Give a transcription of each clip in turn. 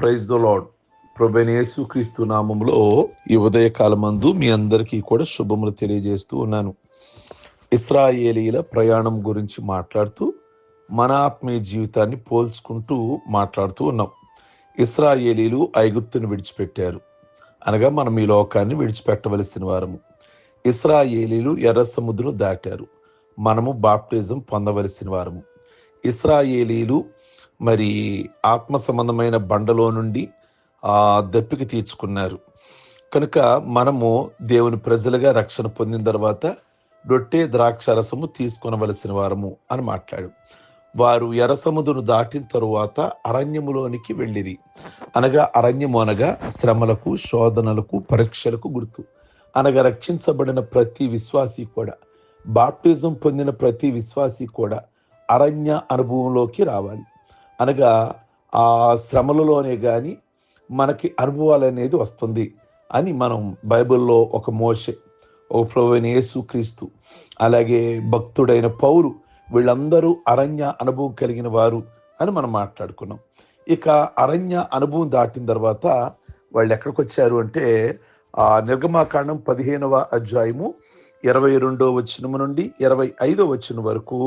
Praise the lord ప్రభనేసు క్రీస్తు నామంలో ఈ ఉదయకాలమందు మీ అందరికీ కూడా శుభములు తెలియజేస్తూ ఉన్నాను. ఇస్రాయేలీల ప్రయాణం గురించి మాట్లాడుతూ మన ఆత్మీయ జీవితాన్ని పోల్చుకుంటూ మాట్లాడుతూ ఉన్నాం. ఇస్రాయేలీలు ఐగుప్తును విడిచిపెట్టారు. అనగా మనం ఈ లోకాన్ని విడిచిపెట్టవలసిన వారము. ఇస్రాయేలీలు ఎర్ర సముద్రం దాటారు. మనము బాప్టిజం పొందవలసిన వారము. ఇస్రాయేలీలు మరి ఆత్మ సంబంధమైన బండలో నుండి ఆ దప్పిక తీర్చుకున్నారు. కనుక మనము దేవుని ప్రజలుగా రక్షణ పొందిన తర్వాత రొట్టె ద్రాక్షరసము తీసుకొనవలసిన వారము అని మాట్లాడు వారు ఎర్ర దాటిన తరువాత అరణ్యములోనికి వెళ్ళిరి. అనగా అరణ్యము అనగా శ్రమలకు శోధనలకు పరీక్షలకు గుర్తు. అనగా రక్షించబడిన ప్రతి విశ్వాసి కూడా బాప్టిజం పొందిన ప్రతి విశ్వాసి కూడా అరణ్య అనుభవంలోకి రావాలి. అనగా ఆ శ్రమలలోనే కానీ మనకి అనుభవాలు అనేది వస్తుంది అని మనం బైబిల్లో ఒక మోషే ఒక ప్రభువైన యేసు క్రీస్తు అలాగే భక్తుడైన పౌరు వీళ్ళందరూ అరణ్య అనుభవం కలిగిన వారు అని మనం మాట్లాడుకున్నాం. ఇక అరణ్య అనుభవం దాటిన తర్వాత వాళ్ళు ఎక్కడికి వచ్చారు అంటే ఆ నిర్గమాకాండం పదిహేనవ అధ్యాయము ఇరవై రెండో వచనము నుండి ఇరవై ఐదో వచనం వరకు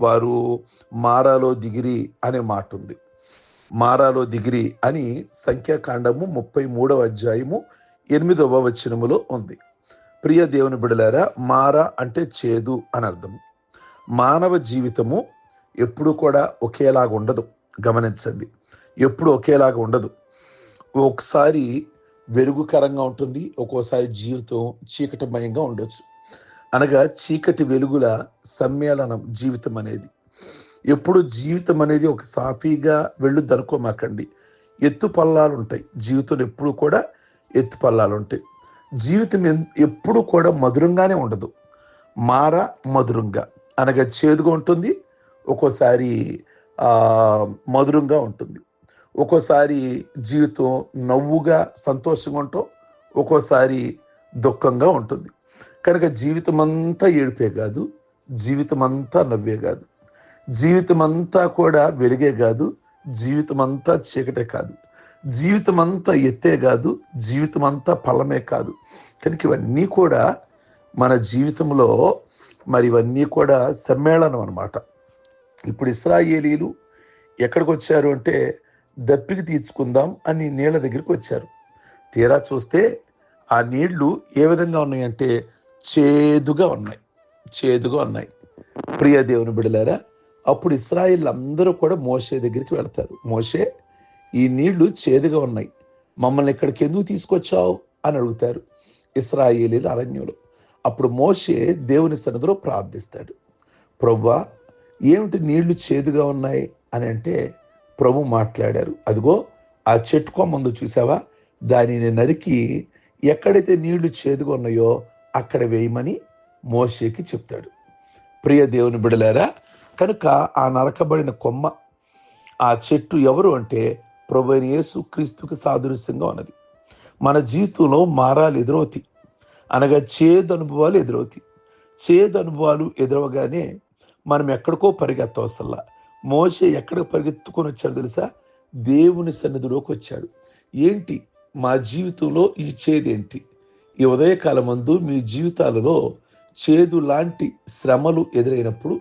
వారు మారాలో దిగిరి అనే మాట ఉంది మారాలో దిగిరి అని సంఖ్యాకాండము ముప్పై మూడవ అధ్యాయము ఎనిమిదవ వచనములో ఉంది. ప్రియ దేవుని బిడలారా మారా అంటే చేదు అని అర్థం. మానవ జీవితము ఎప్పుడు కూడా ఒకేలాగా ఉండదు. గమనించండి. ఎప్పుడు ఒకేలాగా ఉండదు. ఒకసారి వెలుగుకరంగా ఉంటుంది ఒక్కోసారి జీవితం చీకటిమయంగా ఉండొచ్చు. అనగా చీకటి వెలుగుల సమ్మేళనం జీవితం అనేది. ఎప్పుడు జీవితం అనేది ఒక సాఫీగా వెళ్ళుద్ది అనుకోమాకండి ఎత్తు పల్లాలు ఉంటాయి. జీవితంలో ఎప్పుడు కూడా ఎత్తు పల్లాలు ఉంటాయి. జీవితం ఎప్పుడు కూడా మధురంగానే ఉండదు. మార మధురంగా. అనగా చేదుగా ఉంటుంది. ఒక్కోసారి మధురంగా ఉంటుంది. ఒక్కోసారి జీవితం నవ్వుగా సంతోషంగా ఉంటాం. ఒక్కోసారి దుఃఖంగా ఉంటుంది. కనుక జీవితం అంతా ఏడిపే కాదు జీవితం అంతా నవ్వే కాదు. జీవితం అంతా కూడా వెలుగే కాదు జీవితం అంతా చీకటే కాదు. జీవితం అంతా ఎత్తే కాదు జీవితం అంతా ఫలమే కాదు. కనుక ఇవన్నీ కూడా మన జీవితంలో మరి ఇవన్నీ కూడా సమ్మేళనం అనమాట ఇప్పుడు ఇస్రాయేలీలు ఎక్కడికి వచ్చారు అంటే దప్పికి తీర్చుకుందాం అని నీళ్ళ దగ్గరికి వచ్చారు. తీరా చూస్తే ఆ నీళ్ళు ఏ విధంగా ఉన్నాయంటే చేదుగా ఉన్నాయి. చేదుగా ఉన్నాయి. ప్రియ దేవుని బిడలారా అప్పుడు ఇస్రాయిల్ అందరూ కూడా మోషే దగ్గరికి వెళ్తారు. మోషే ఈ నీళ్ళు చేదుగా ఉన్నాయి. మమ్మల్ని ఇక్కడికి ఎందుకు తీసుకొచ్చావు? అని అడుగుతారు ఇస్రాయేలీల అరణ్యంలో. అప్పుడు మోషే దేవుని సన్నిధిలో ప్రార్థిస్తాడు. ప్రభువా ఏమిటి నీళ్ళు చేదుగా ఉన్నాయి? అని అంటే ప్రభు మాట్లాడారు. అదిగో ఆ చెట్టు కొమ్మందు చూసావా? దానిని నరికి ఎక్కడైతే నీళ్ళు చేదుగా ఉన్నాయో అక్కడ వేయమని మోషేకి చెప్తాడు. ప్రియ దేవుని బిడలారా కనుక ఆ నరకబడిన కొమ్మ ఆ చెట్టు ఎవరు అంటే ప్రభు యేసు క్రీస్తుకి సాదృశ్యంగా ఉన్నది. మన జీవితంలో మారాలు ఎదురవుతాయి అనగా చేదు అనుభవాలు ఎదురవుతాయి చేదు అనుభవాలు ఎదురవగానే మనం ఎక్కడికో పరిగెత్తవసల్లా. మోసే ఎక్కడికి పరిగెత్తుకొని వచ్చాడు తెలుసా? దేవుని సన్నిధిలోకి వచ్చాడు. ఏంటి? మా జీవితంలో ఈ చేదేంటి? ఈ ఉదయకాలమందు మీ జీవితాలలో చేదు లాంటి శ్రమలు ఎదురైనప్పుడు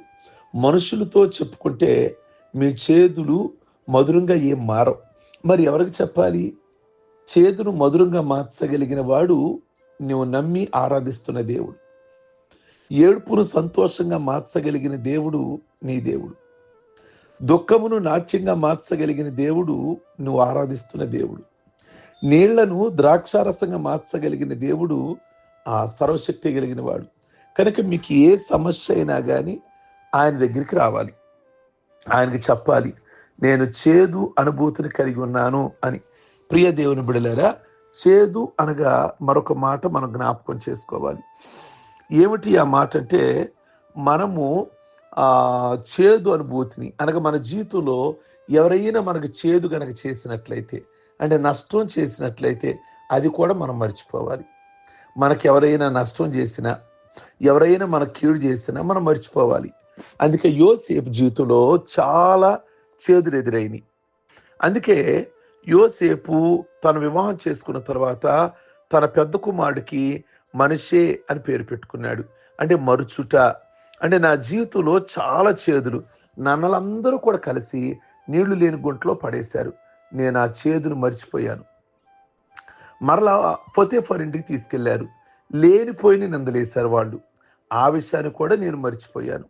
మనుషులతో చెప్పుకుంటే మీ చేదులు మధురంగా ఏం మారవు. మరి ఎవరికి చెప్పాలి? చేదును మధురంగా మార్చగలిగిన వాడు నువ్వు నమ్మి ఆరాధిస్తున్న దేవుడు. ఏడుపును సంతోషంగా మార్చగలిగిన దేవుడు నీ దేవుడు. దుఃఖమును నాట్యంగా మార్చగలిగిన దేవుడు నువ్వు ఆరాధిస్తున్న దేవుడు. నీళ్ళను ద్రాక్షారసంగా మార్చగలిగిన దేవుడు ఆ సర్వశక్తి కలిగిన వాడు. కనుక మీకు ఏ సమస్య అయినా కానీ ఆయన దగ్గరికి రావాలి. ఆయనకి చెప్పాలి నేను చేదు అనుభూతిని కలిగి ఉన్నాను అని. ప్రియ దేవుని బిడలేరా చేదు అనగా మరొక మాట మనం జ్ఞాపకం చేసుకోవాలి. ఏమిటి ఆ మాట అంటే మనము ఆ చేదు అనుభూతిని అనగా మన జీవితంలో ఎవరైనా మనకు చేదు గనక చేసినట్లయితే అంటే నష్టం చేసినట్లయితే అది కూడా మనం మర్చిపోవాలి. మనకి ఎవరైనా నష్టం చేసినా ఎవరైనా మన కీడు చేసినా మనం మర్చిపోవాలి. అందుకే యోసేపు జీవితంలో చాలా చేదులు ఎదురైనవి అందుకే యోసేపు తను వివాహం చేసుకున్న తర్వాత తన పెద్ద కుమారుడికి మనిషే అని పేరు పెట్టుకున్నాడు. అంటే మరుచుట. అంటే నా జీవితంలో చాలా చేదులు. నన్నలందరూ కూడా కలిసి నీళ్ళు లేని గుంటలో పడేశారు. నేను ఆ చేదును మర్చిపోయాను. మరలా ఫర్ ఇంటికి తీసుకెళ్ళారు. లేనిపోయిన నిందలేశారు వాళ్ళు. ఆ విషయాన్ని కూడా నేను మర్చిపోయాను.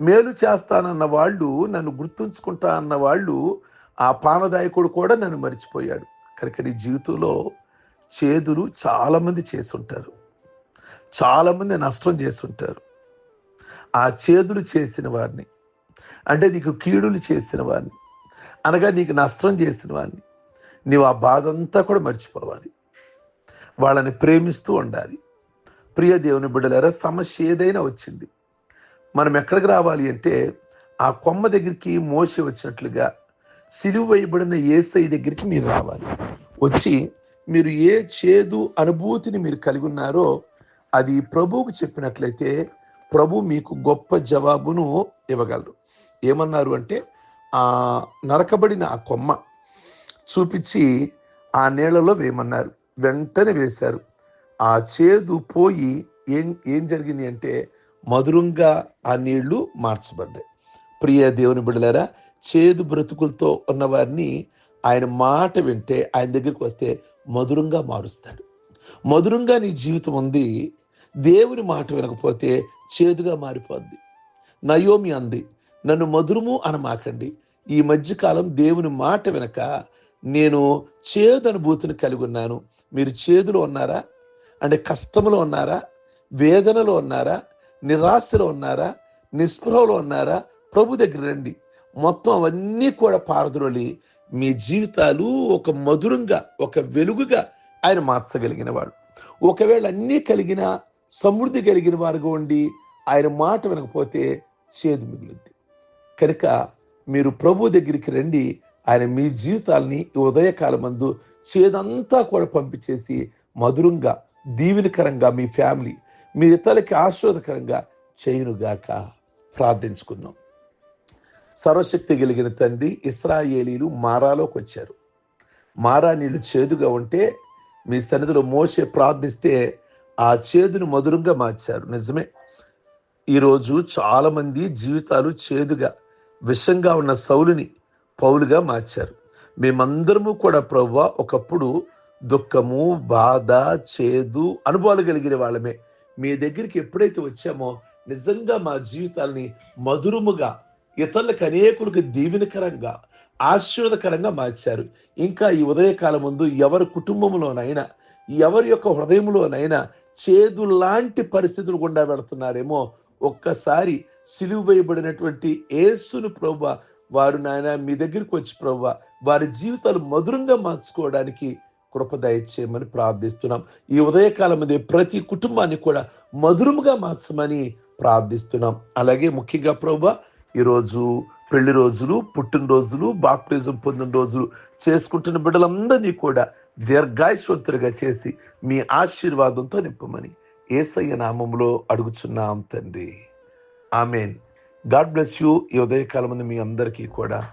మేలు చేస్తానన్న వాళ్ళు నన్ను గుర్తుంచుకుంటా అన్న వాళ్ళు ఆ పానదాయకుడు కూడా నన్ను మర్చిపోయాడు. కనుక నీ జీవితంలో చేదులు చాలామంది చేసుంటారు. చాలామంది నష్టం చేసుంటారు. ఆ చేదులు చేసిన వారిని అంటే నీకు కీడులు చేసిన వారిని అనగా నీకు నష్టం చేసిన వాడిని నీవు ఆ బాధ అంతా కూడా మర్చిపోవాలి. వాళ్ళని ప్రేమిస్తూ ఉండాలి. ప్రియ దేవుని బిడ్డలారా సమస్య ఏదైనా వచ్చింది. మనం ఎక్కడికి రావాలి అంటే ఆ కొమ్మ దగ్గరికి మోసి వచ్చినట్లుగా సిలువు వేయబడిన ఏసై దగ్గరికి మీరు రావాలి. వచ్చి మీరు ఏ చేదు అనుభూతిని మీరు కలిగి ఉన్నారో అది ప్రభువుకు చెప్పినట్లయితే ప్రభు మీకు గొప్ప జవాబును ఇవ్వగలరు ఏమన్నారు అంటే ఆ నరకబడిన ఆ కొమ్మ చూపించి ఆ నీళ్ళలో వేయమన్నారు. వెంటనే వేశారు. ఆ చేదు పోయి ఏం ఏం జరిగింది అంటే మధురంగా ఆ నీళ్ళు మార్చబడ్డాయి. ప్రియ దేవుని బిడ్డలారా చేదు బ్రతుకులతో ఉన్నవారిని ఆయన మాట వింటే ఆయన దగ్గరికి వస్తే మధురంగా మారుస్తాడు. మధురంగా నీ జీవితం ఉంది దేవుని మాట వినకపోతే చేదుగా మారిపోద్ది. నయోమి అంది నన్ను మధురము అనమాకండి. ఈ మధ్యకాలం దేవుని మాట వినక నేను చేదు అనుభూతిని కలిగి ఉన్నాను. మీరు చేదులో ఉన్నారా? అంటే కష్టంలో ఉన్నారా? వేదనలో ఉన్నారా? నిరాశలో ఉన్నారా? నిస్పృహలో ఉన్నారా? ప్రభు దగ్గర రండి. మొత్తం అవన్నీ కూడా పారద్రోలి మీ జీవితాలు ఒక మధురంగా ఒక వెలుగుగా ఆయన మార్చగలిగిన వాడు. ఒకవేళ అన్నీ కలిగిన సమృద్ధి కలిగిన వారుగా ఉండి ఆయన మాట వినకపోతే చేదు మిగులుద్ది. కనుక మీరు ప్రభు దగ్గరికి రండి ఆయన మీ జీవితాల్ని ఉదయకాలమందు మందు చేదంతా కూడా పంపించేసి మధురంగా దీవెనకరంగా మీ ఫ్యామిలీ మీ ఇతరులకి ఆశీర్వదకరంగా చేయునుగాక. ప్రార్థించుకుందాం. సర్వశక్తి కలిగిన తండ్రి ఇస్రాయేలీలు మారాలోకి వచ్చారు. మారా నీళ్ళు చేదుగా ఉంటే మీ సన్నిధిలో మోసే ప్రార్థిస్తే ఆ చేదును మధురంగా మార్చారు. నిజమే. ఈరోజు చాలామంది జీవితాలు చేదుగా విషంగా ఉన్న సౌలుని పౌలుగా మార్చారు. మేమందరము కూడా ప్రవ్వ ఒకప్పుడు దుఃఖము బాధ చేదు అనుభవాలు కలిగిన వాళ్ళమే. మీ దగ్గరికి ఎప్పుడైతే వచ్చామో నిజంగా మా జీవితాల్ని మధురముగా ఇతరులకు అనేకులకు దీవెనకరంగా ఆశీర్వదకరంగా మార్చారు. ఇంకా ఈ ఉదయకాలం ముందు ఎవరి కుటుంబంలోనైనా ఎవరి యొక్క హృదయంలోనైనా చేదు లాంటి పరిస్థితులు గుండా వెళుతున్నారేమో ఒక్కసారి సిలువ వేయబడినటువంటి ఏసును ప్రభు వారు నాయన మీ దగ్గరికి వచ్చి ప్రభు వారి జీవితాలు మధురంగా మార్చుకోవడానికి కృప దయచేయమని ప్రార్థిస్తున్నాం. ఈ ఉదయకాలం మీద ప్రతి కుటుంబాన్ని కూడా మధురముగా మార్చమని ప్రార్థిస్తున్నాం. అలాగే ముఖ్యంగా ప్రభు ఈరోజు పెళ్ళి రోజులు పుట్టినరోజులు బాప్టిజం పొందిన రోజులు చేసుకుంటున్న బిడ్డలందరినీ కూడా దీర్ఘాయుష్వంతులుగా చేసి మీ ఆశీర్వాదంతో నింపమని ఏసయ్య నామంలో అడుగుచున్నాం తండ్రి. ఆమెన్. God bless you. ఈ ఉదయకాలం మీ అందరికీ కూడా.